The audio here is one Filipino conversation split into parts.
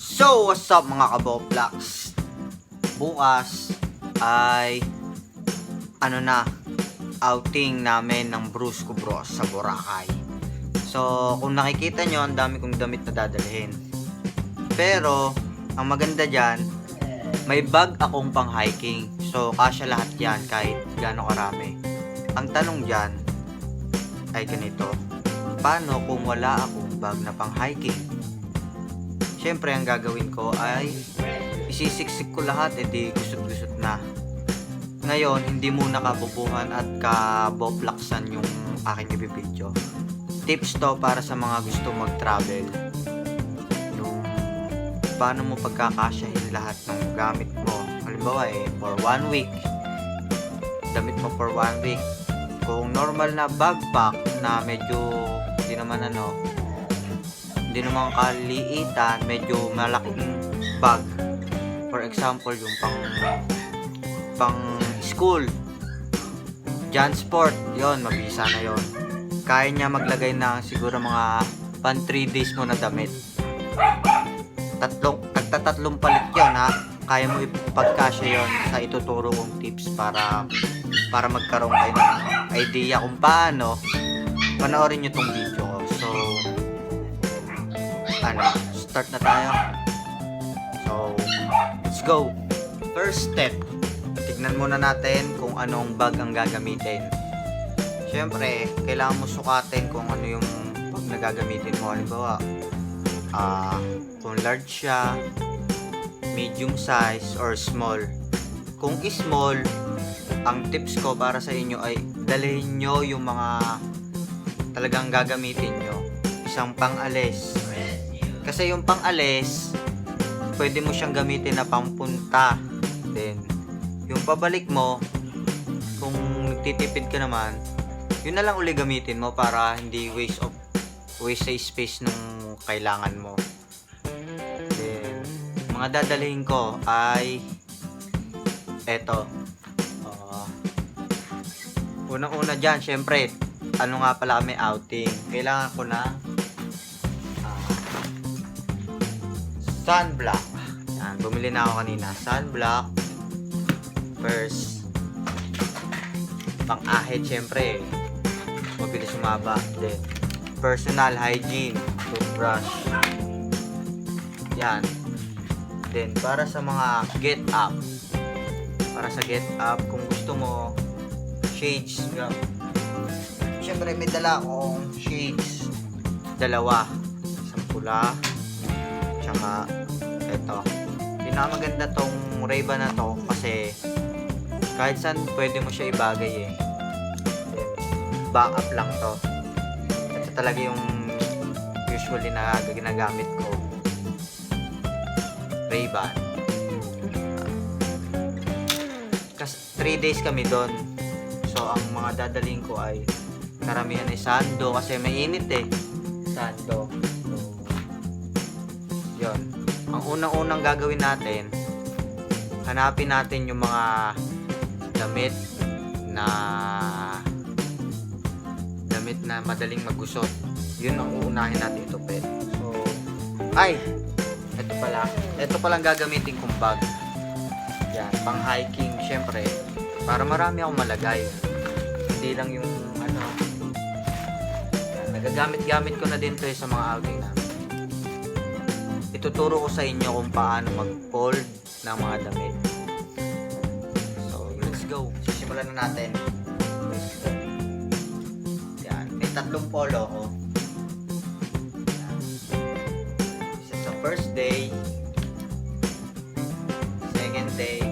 So, what's up mga kaboplax? Bukas ay ano na, outing namin ng Brusco Bros sa Boracay. So, kung nakikita nyo, ang dami kong damit na dadalhin. Pero, ang maganda dyan, may bag akong pang hiking. So, kasya lahat yan kahit gaano karami. Ang tanong dyan ay ganito. Paano kung wala akong bag na pang hiking? Siyempre, ang gagawin ko ay isisiksik ko lahat, edi gusot-gusot na. Ngayon, hindi muna kabubuhan at kaboplaksan yung aking ibibidyo. Tips to para sa mga gusto mag-travel. Yung paano mo pagkakasyahin lahat ng gamit mo. Halimbawa eh, for one week. Damit mo for one week. Kung normal na backpack na medyo hindi naman ano, hindi naman kaliitan, medyo malaking bag. For example, yung pang pang school. Jan Sport, yon mabisa na yon. Kaya niya maglagay ng siguro mga pan 3 days mo na damit. Tatlong, tagtatatlong palit yon ha. Kaya mo ipagkasya yon sa ituturo kong tips para para magkaroon kayo ng idea kung paano panoorin nyo tong video ano, start na tayo. So, let's go. First step, tignan muna natin kung anong bag ang gagamitin. Siyempre, kailangan mo sukatin kung ano yung bag na gagamitin mo. Halimbawa, ah, kung large siya, medium size, or small. Kung small, ang tips ko para sa inyo ay dalhin nyo yung mga talagang gagamitin nyo. Isang pang-alis. Kasi yung pang-alis, pwede mo siyang gamitin na pampunta. Then, yung pabalik mo, kung nagtitipid ka naman, yun na lang uli gamitin mo para hindi waste of waste sa space nung kailangan mo. Then, mga dadalhin ko ay eto. Oo. Unang-una dyan, syempre, ano nga pala kami outing. Kailangan ko na sunblock. Yan, bumili na ako kanina. Sunblock. First, pang-ahit syempre. Mabilis sumaba. Then, personal hygiene. Toothbrush. Yan. Then, para sa mga get up. Para sa get up, kung gusto mo, shades. Siyempre, may dala akong shades. Dalawa. Isang pula. Tsaka. Pinakamaganda tong Ray-Ban na to kasi kahit saan pwede mo siya ibagay eh. Backup lang to. Ito talaga yung usually na ginagamit ko. Ray-Ban. Kasi 3 days kami doon. So, ang mga dadaling ko ay karamihan ay sando kasi may init eh. Sando. So, yun. Ang unang-unang gagawin natin, hanapin natin yung mga damit na damit na madaling magusot. Yun ang uunahin natin ito, pet. So, ay, ito pala. Ito palang gagamitin kong bag. Yan, pang hiking, syempre. Para marami akong malagay. Hindi lang yung ano. Nagagamit-gamit ko na din to eh sa mga outing namin. Ituturo ko sa inyo kung paano mag-fold ng mga damit. So, let's go. Sisimulan na natin. Yan, may tatlong polo ko. Yan. Isa sa first day, second day,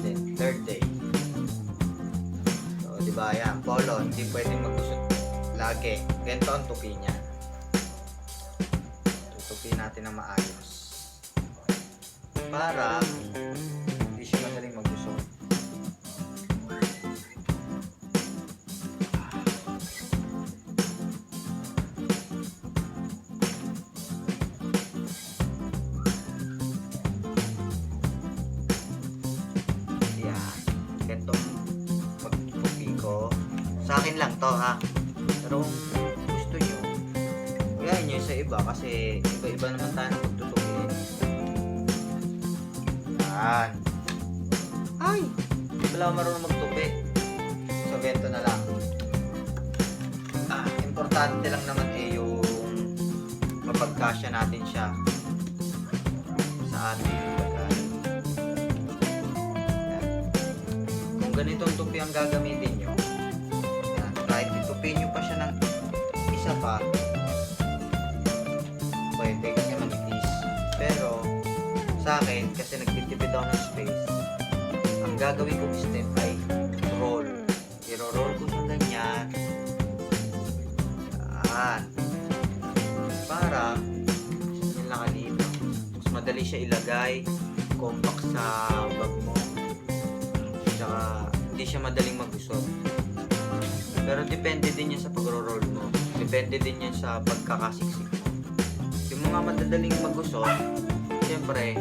then third day. So, di ba yan, polo, hindi pwedeng magusot lagi. Ganito ang tupi niya. Natin na maayos. Para hindi siya madaling ko. Sa akin lang to ha. Pero gusto nyo, gaya nyo sa iba kasi iba-iba naman tayo ng pagtutupi. Yan. Ay! Hindi pala ako marunong magtupi. So, ganito na lang. Ah, importante lang naman eh yung mapagkasya natin siya sa ating lagay. Yan. Kung ganitong tupi ang gagamitin nyo, yan, kahit itupin nyo pa siya ng isa pa, pwede kasi manipis. Pero, sa akin, kasi nagtitipid ako ng space, ang gagawin kong step ay roll. I-roll ko siya ganyan. Yan. Para, yun lang. Mas madali siya ilagay, compact sa bag mo. Tsaka, hindi siya madaling magusot. Pero depende din yan sa pagro-roll mo. Depende din yan sa pagkakasiksik mga madadaling magusot, siyempre,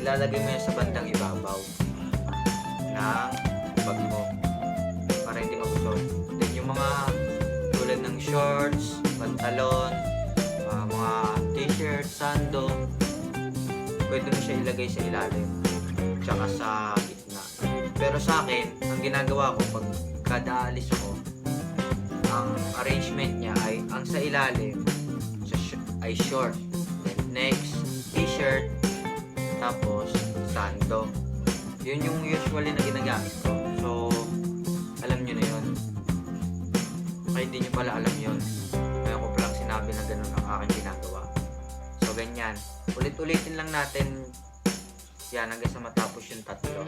ilalagay mo yan sa bandang ibabaw ng bag mo para hindi magusot. Then yung mga tulad ng shorts, pantalon, ah, mga t-shirt, sando, pwede mo siya ilagay sa ilalim tsaka sa gitna. Pero sa akin, ang ginagawa ko pag kada alis ako, ang arrangement niya ay ang sa ilalim ay short. Then next, t-shirt, tapos sando. Yun yung usually na ginagamit ko. So, alam nyo na yun. Ay, hindi nyo pala alam yun. Kaya ko palang sinabi na ganun ang aking ginagawa. So, ganyan. Ulit-ulitin lang natin yan hanggang sa matapos yung tatlo.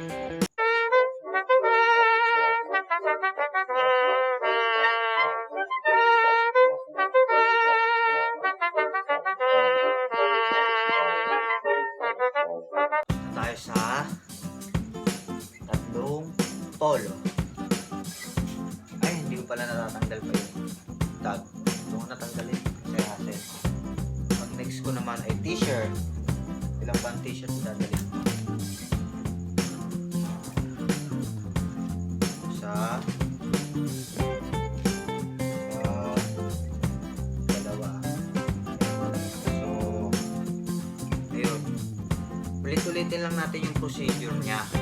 Natin yung procedure niya.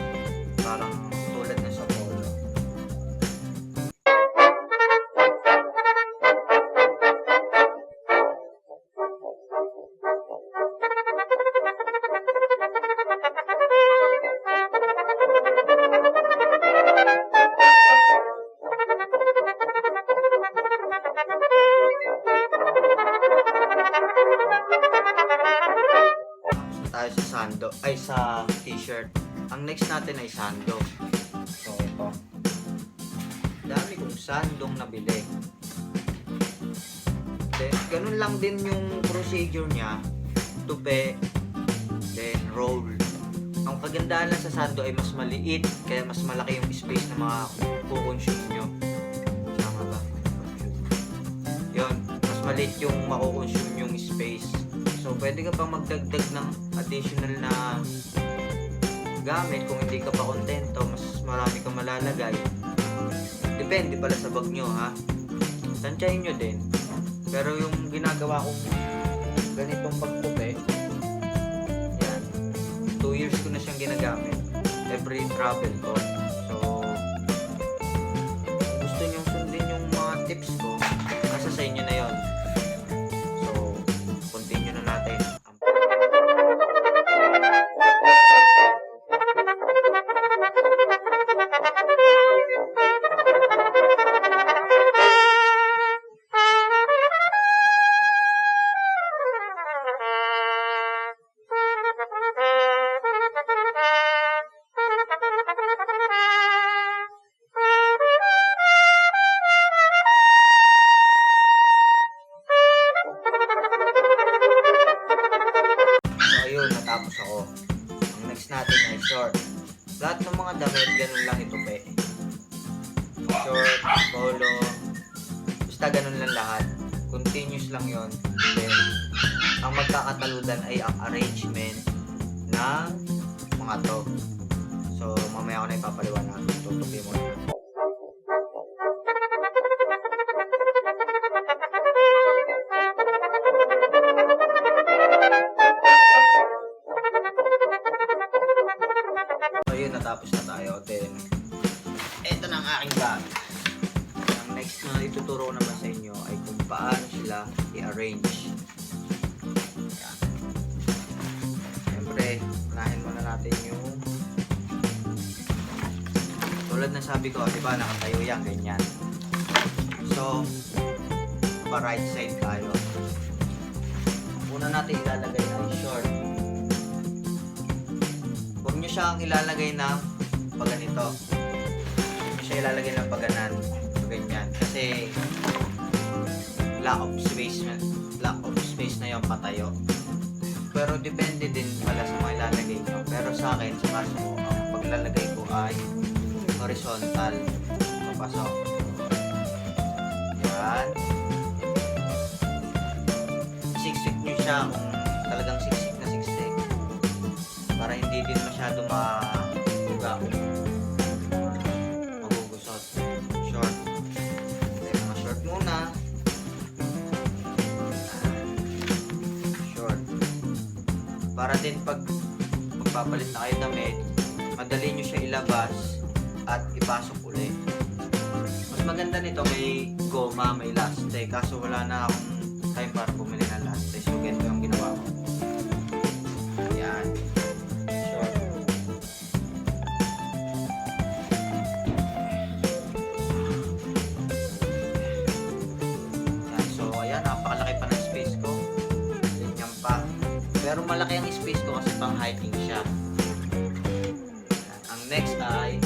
Tayo sa sando, ay sa t-shirt. Ang next natin ay sando. So ito. Dami kong sandong nabili. Then, ganun lang din yung procedure niya. Tupi, then roll. Ang kagandahan lang sa sando ay mas maliit, kaya mas malaki yung space na mga kukonsume nyo. Tama ba? Yun, mas maliit yung makukonsume yung space. So, pwede ka pang magdagdag ng additional na gamit kung hindi ka pa kontento, mas marami kang malalagay. Depende pala sa bag nyo, ha? Tansyahin nyo din. Pero yung ginagawa kong ganitong pagtupi, yan, 2 years ko na siyang ginagamit. Every travel ko. Nakatapos na tayo. Then, eto na ang aking bag. Ang next na ituturo ko naman sa inyo ay kung paano sila i-arrange. Yan. Siyempre, unahin muna natin yung tulad na sabi ko, di ba, nakatayo yan, ganyan. So, pa right side tayo. Una natin ilalagay ng short. Siyang ilalagay ng pag ganito. Huwag nyo siya ilalagay ng paganan. So, ganyan. Kasi, lack of space lack of space na yung patayo. Pero depende din pala sa mga ilalagay nyo. Pero sa akin, sa kaso ko, ang paglalagay ko ay horizontal. Papasok. Yan. Siksik nyo siya kung talagang siksik. Para hindi din masyado mabuga. Magugusot. Short. Then, mga short muna. Short. Para din pag magpapalit na kayo damit, madali nyo siya ilabas at ipasok ulit. Mas maganda nito may goma, may elastic. Kaso wala na akong time para bumili ng elastic. So, ganito yung ginawa ko. Yan. Malaki ang space ko kasi pang hiking siya. Ang next ay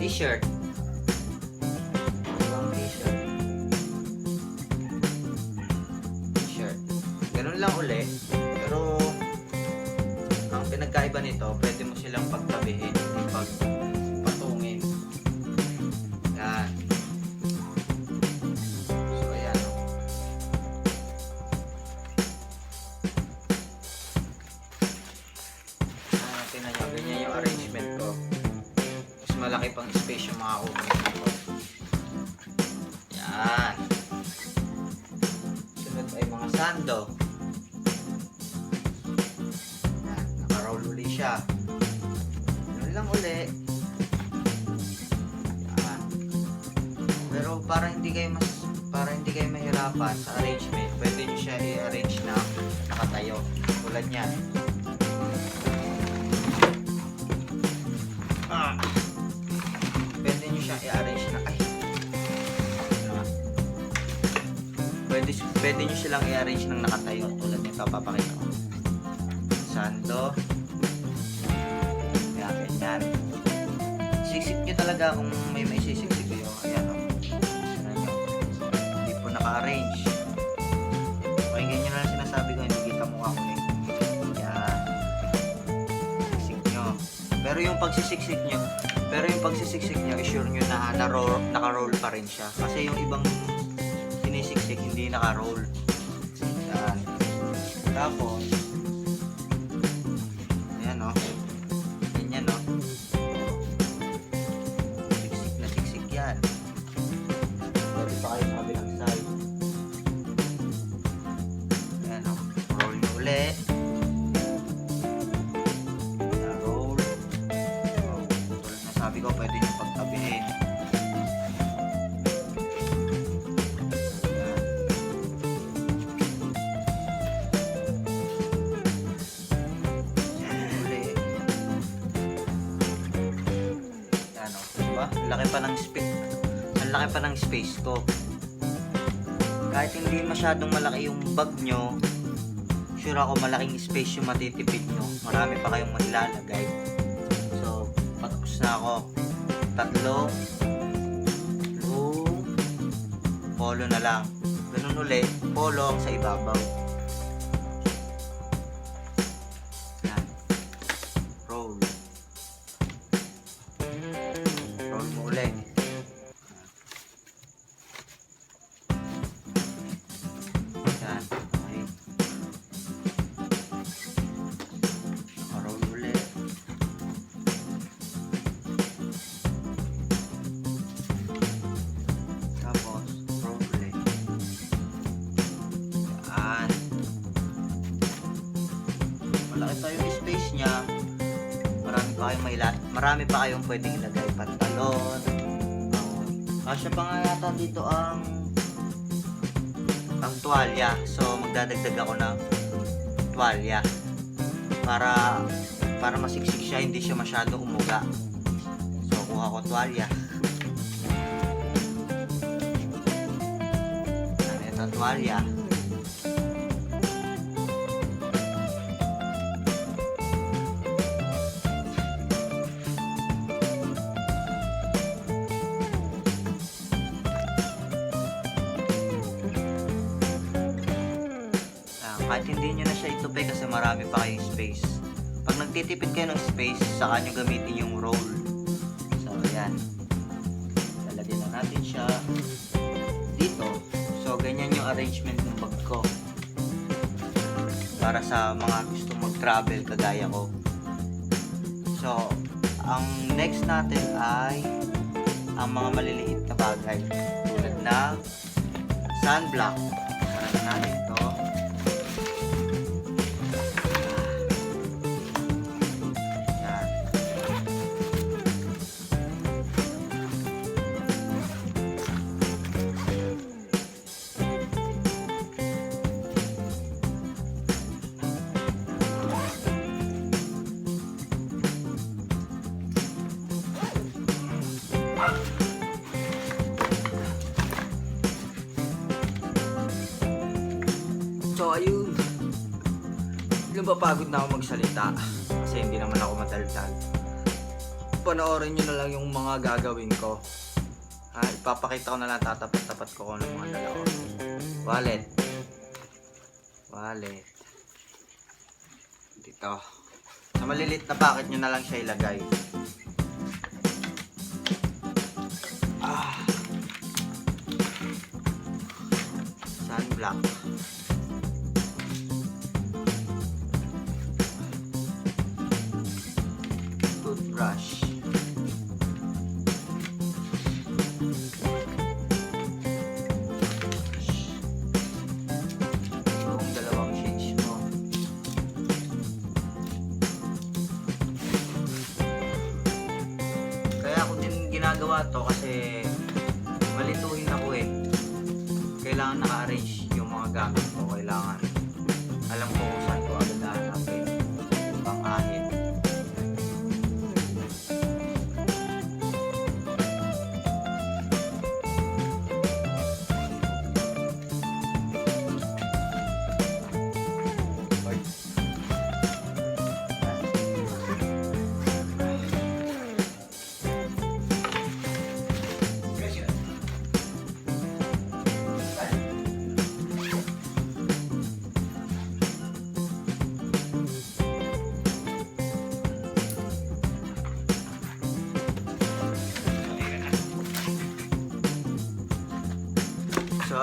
t-shirt. Ang t-shirt. T-shirt. Ganun lang uli. Pero ang pinagkaiba nito, pwede mo silang pagtabihin, pag mahirapan sa arrangement, pwede nyo siya i-arrange na nakatayo. Tulad niyan. Ah. Pwede nyo siya i-arrange na ay. Ano nga? Pwede, pwede nyo silang i-arrange ng nakatayo tulad nito papakita ko. Sando. Kaya ganyan. Siksik nyo talaga kung may Pero yung pagsisiksik nyo, pero yung pagsisiksik nyo, assure nyo na naro, naka-roll pa rin siya. Kasi yung ibang sinisiksik, hindi naka-roll. Yan. Tapos, Ang laki pa ng space. Ang laki pa ng space ko. Kahit hindi masyadong malaki yung bag nyo, sure ako malaking space yung matitipid nyo. Marami pa kayong mailalagay. So, patapos na ako. Tatlo. Blue. Polo na lang. Ganun ulit. Polo sa ibabaw. Marami pa kayong pwedeng ilagay. Pantalon. Um, kasya pa nga yata dito ang ang tuwalya. So, magdadagdag ako ng tuwalya. Para para masiksik siya, hindi siya masyado umuga. So, kuha ko tuwalya. Ano ito, tuwalya. Pa kayong space. Pag nagtitipid kayo ng space, saka nyo gamitin yung roll. So, ayan. Lalagyan na natin siya dito. So, ganyan yung arrangement ng bag ko. Para sa mga gusto mag-travel kagaya ko. So, ang next natin ay ang mga maliliit na bagay. Tulad ng sunblock. Para natin to. So ayun, napapagod na ako magsalita kasi hindi naman ako madaldal. Panoorin nyo na lang yung mga gagawin ko. Ha, ipapakita ko na lang tatapat-tapat ko kung ano mga dala ko. Wallet. Wallet. Dito. Sa malilit na packet nyo na lang siya ilagay. Ah. Sunblock.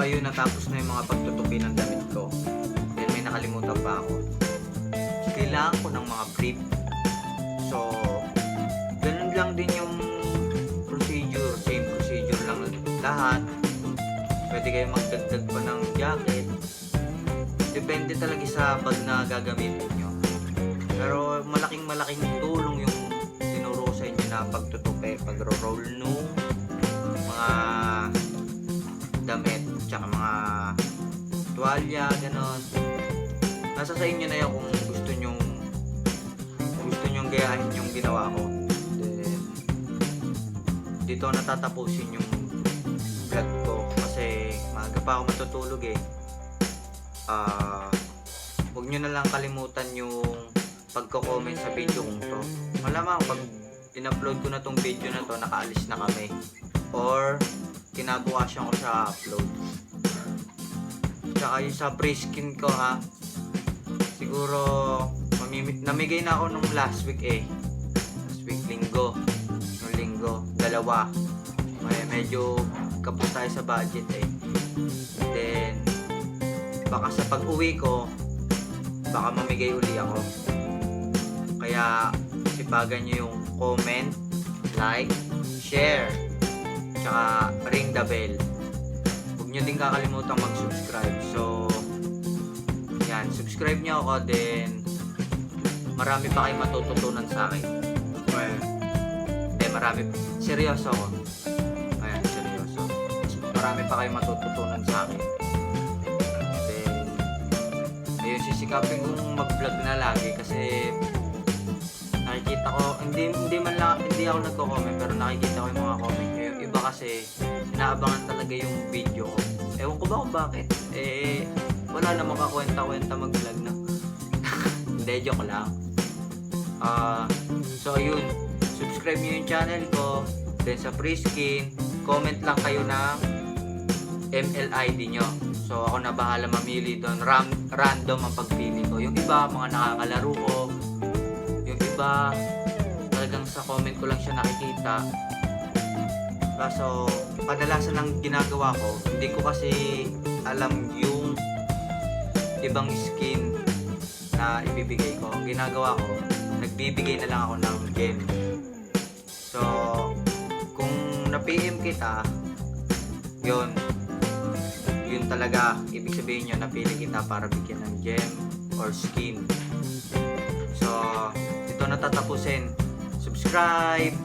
Ayun, natapos na yung mga pagtutupi ng damit ko. Then may nakalimutan pa ako. Kailangan ko ng mga brief. So, ganun lang din yung procedure. Same procedure lang lahat. Pwede kayo magdagdag pa ng jacket. Depende talaga sa bag na gagamitin nyo. Pero malaking malaking tulong yung tinuro sa inyo na pagtutupi, pagro-roll nung mga damit, tsaka mga tuwalya, ganon. Nasa sa inyo na yan kung gusto nyong kung gusto nyong gayahin yung ginawa ko. Then, dito natatapusin yung vlog ko kasi maaga pa ako matutulog eh. Ah, huwag nyo na lang kalimutan yung pagko-comment sa video kong to. Malamang pag in-upload ko na tong video na to, nakaalis na kami. Or, kinabukasan ko sa upload. Tsaka yung sa pre-skin ko ha, siguro mamimit, namigay na ako nung last week eh. Last week, linggo. Nung linggo, dalawa. May, medyo kapos tayo sa budget eh. Then, baka sa pag-uwi ko, baka mamigay uli ako. Kaya, sipagan nyo yung comment, like, share, tsaka ring the bell. Huwag nyo din kakalimutan mag-subscribe. So, yan, subscribe nyo ako, then marami pa kayong matututunan sa akin. marami. Seryoso ako. Ayan, seryoso. Marami pa kayong matututunan sa akin. Then, ayun, sisikapin kong mag-vlog na lagi kasi nakikita ko, hindi, hindi man lang, hindi ako nagko-comment pero nakikita ko yung mga comment iba kasi, naabangan talaga yung video ko. Ewan ko ba kung bakit. Eh, wala na makakwenta-kwenta mag-vlog na. hindi, joke lang. Ah, so ayun, subscribe nyo yung channel ko. Then sa free skin, comment lang kayo ng MLID nyo. So ako na bahala mamili doon. Ram, random ang pagpili ko. Yung iba, mga nakakalaro ko. Yung iba, talagang sa comment ko lang siya nakikita. Kaso, kadalasan ng ginagawa ko, hindi ko kasi alam yung ibang skin na ibibigay ko. Ang ginagawa ko, nagbibigay na lang ako ng gem. So, kung na-PM kita, yun, yun talaga, ibig sabihin nyo, napili kita para bigyan ng gem or skin. So, ito na tatapusin. Subscribe,